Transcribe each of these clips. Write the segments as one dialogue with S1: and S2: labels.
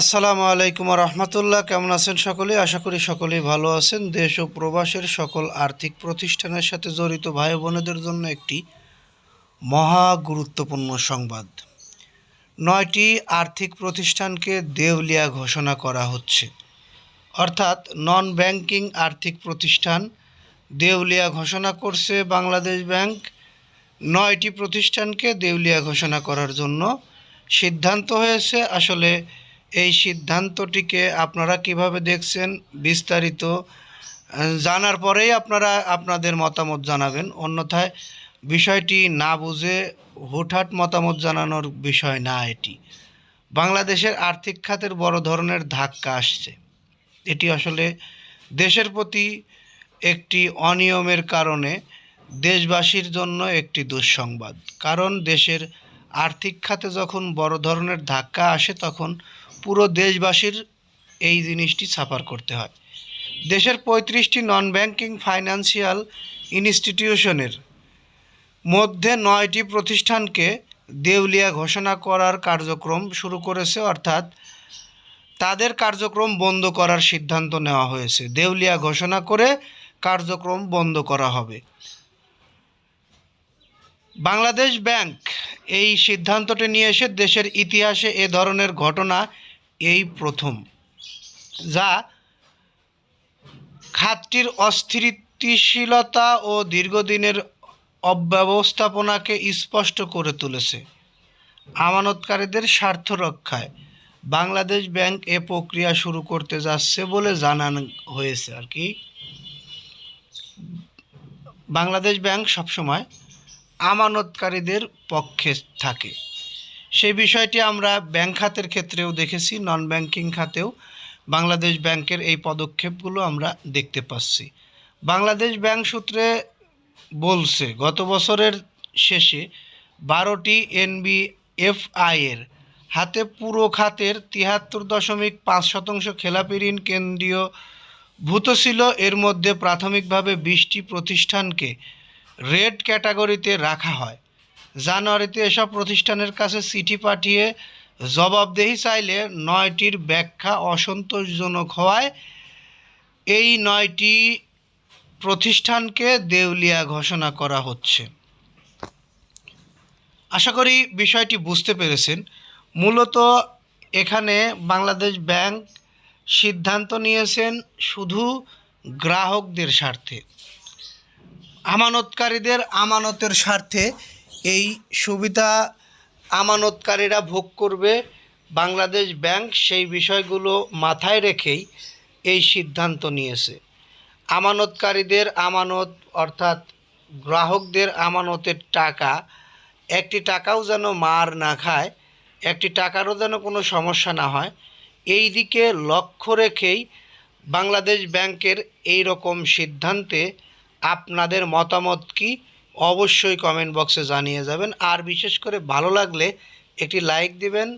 S1: আসসালামু আলাইকুম রহমতুল্লাহ। কেমন আছেন সকলে? আশা করি সকলেই ভালো আছেন। দেশ ও প্রবাসের সকল আর্থিক প্রতিষ্ঠানের সাথে জড়িত ভাই বোনেদের জন্য একটি মহা গুরুত্বপূর্ণ সংবাদ। নয়টি আর্থিক প্রতিষ্ঠানকে দেউলিয়া ঘোষণা করা হচ্ছে। অর্থাৎ নন ব্যাংকিং আর্থিক প্রতিষ্ঠান দেউলিয়া ঘোষণা করছে বাংলাদেশ ব্যাংক। নয়টি প্রতিষ্ঠানকে দেউলিয়া ঘোষণা করার জন্য সিদ্ধান্ত হয়েছে। আসলে এই সিদ্ধান্তটিকে আপনারা কীভাবে দেখছেন বিস্তারিত জানার পরেই আপনারা আপনাদের মতামত জানাবেন। অন্যথায় বিষয়টি না বুঝে হুটহাট মতামত জানানোর বিষয় না এটি। বাংলাদেশের আর্থিক খাতের বড় ধরনের ধাক্কা আসছে। এটি আসলে দেশের প্রতি একটি অনিয়মের কারণে দেশবাসীর জন্য একটি দুঃসংবাদ। কারণ দেশের আর্থিক খাতে যখন বড় ধরনের ধাক্কা আসে, তখন পুরো দেশবাসীর এই জিনিসটি সাফার করতে হয়। দেশের পঁয়ত্রিশটি নন ব্যাংকিং ফাইন্যান্সিয়াল ইনস্টিটিউশনের মধ্যে নয়টি প্রতিষ্ঠানকে দেউলিয়া ঘোষণা করার কার্যক্রম শুরু করেছে, অর্থাৎ তাদের কার্যক্রম বন্ধ করার সিদ্ধান্ত নেওয়া হয়েছে। দেউলিয়া ঘোষণা করে কার্যক্রম বন্ধ করা হবে। বাংলাদেশ ব্যাংক এই সিদ্ধান্তটি নিয়ে এসে দেশের ইতিহাসে এ ধরনের ঘটনা এই প্রথম, যা খাতটির অস্থিতিশীলতা ও দীর্ঘদিনের অব্যবস্থাপনাকে স্পষ্ট করে তুলেছে। আমানতকারীদের স্বার্থ রক্ষায় বাংলাদেশ ব্যাংক এ প্রক্রিয়া শুরু করতে যাচ্ছে বলে জানানো হয়েছে আর কি। বাংলাদেশ ব্যাংক সবসময় আমানতকারীদের পক্ষে থাকে। সেই বিষয়টি আমরা ব্যাংক খাতের ক্ষেত্রেও দেখেছি, নন ব্যাংকিং খাতেও। বাংলাদেশ ব্যাংকের এই পদক্ষেপগুলো আমরা দেখতে পাচ্ছি। বাংলাদেশ ব্যাংক সূত্রে বলছে, গত বছরের শেষে বারোটি এনবিএফআই এর হাতে পুরো খাতের তিয়াত্তর দশমিক পাঁচ শতাংশ খেলাপি ঋণ কেন্দ্রীয় ভূত ছিল। এর মধ্যে প্রাথমিকভাবে বিশটি প্রতিষ্ঠানকে রেড ক্যাটাগরিতে রাখা হয়। জানুয়ারিতে এসব প্রতিষ্ঠানের কাছে চিঠি পাঠিয়ে জবাবদেহি চাইলে নয়টির ব্যাখ্যা অসন্তোষজনক হওয়ায় এই নয়টি প্রতিষ্ঠানকে দেউলিয়া ঘোষণা করা হচ্ছে। আশা করি বিষয়টি বুঝতে পেরেছেন। মূলত এখানে বাংলাদেশ ব্যাংক সিদ্ধান্ত নিয়েছেন শুধু গ্রাহকদের স্বার্থে। আমানতকারীদের আমানতের স্বার্থে এই সুবিধা আমানতকারীরা ভোগ করবে বাংলাদেশ ব্যাংক সেই বিষয়গুলো মাথায় রেখেই এই সিদ্ধান্ত নিয়েছে। আমানতকারীদের আমানত অর্থাৎ গ্রাহকদের আমানতের টাকা, একটি টাকাও যেন মার না খায়, একটি টাকারও যেন কোনো সমস্যা না হয়, এই দিকে লক্ষ্য রেখেই বাংলাদেশ ব্যাংকের এই রকম সিদ্ধান্তে আপনাদের মতামত কি? অবশ্যই কমেন্ট বক্সে জানিয়ে যাবেন। আর বিশেষ করে ভালো লাগলে একটি লাইক দিবেন।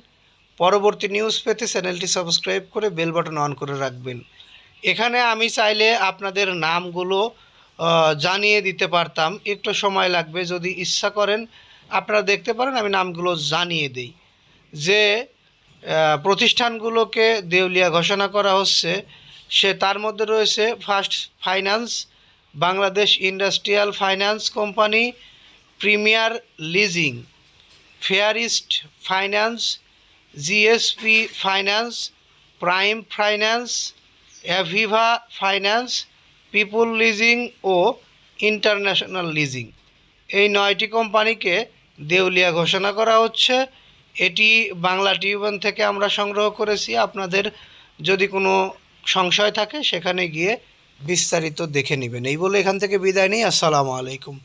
S1: পরবর্তী নিউজ পেতে চ্যানেলটি সাবস্ক্রাইব করে বেল বাটন অন করে রাখবেন। এখানে আমি চাইলে আপনাদের নামগুলো জানিয়ে দিতে পারতাম। একটু সময় লাগবে, যদি ইচ্ছা করেন। আপনারা দেখতে পারেন, আমি নামগুলো জানিয়ে দিই। যে প্রতিষ্ঠানগুলোকে দেউলিয়া ঘোষণা করা হচ্ছে, সে তার মধ্যে রয়েছে first finance Bangladesh industrial finance company premier leasing, fareast finance, GSP finance, prime finance, Aviva finance, people leasing ও ইন্টারন্যাশনাল লিজিং। এই নয়টি কোম্পানিকে দেউলিয়া ঘোষণা করা হচ্ছে। এটি বাংলা টিউবান থেকে আমরা সংগ্রহ করেছি। আপনাদের যদি কোনো সংশয় থাকে, সেখানে গিয়ে বিস্তারিত দেখে নেবেন। এই বলে এখান থেকে বিদায় নিই। আসসালামু আলাইকুম।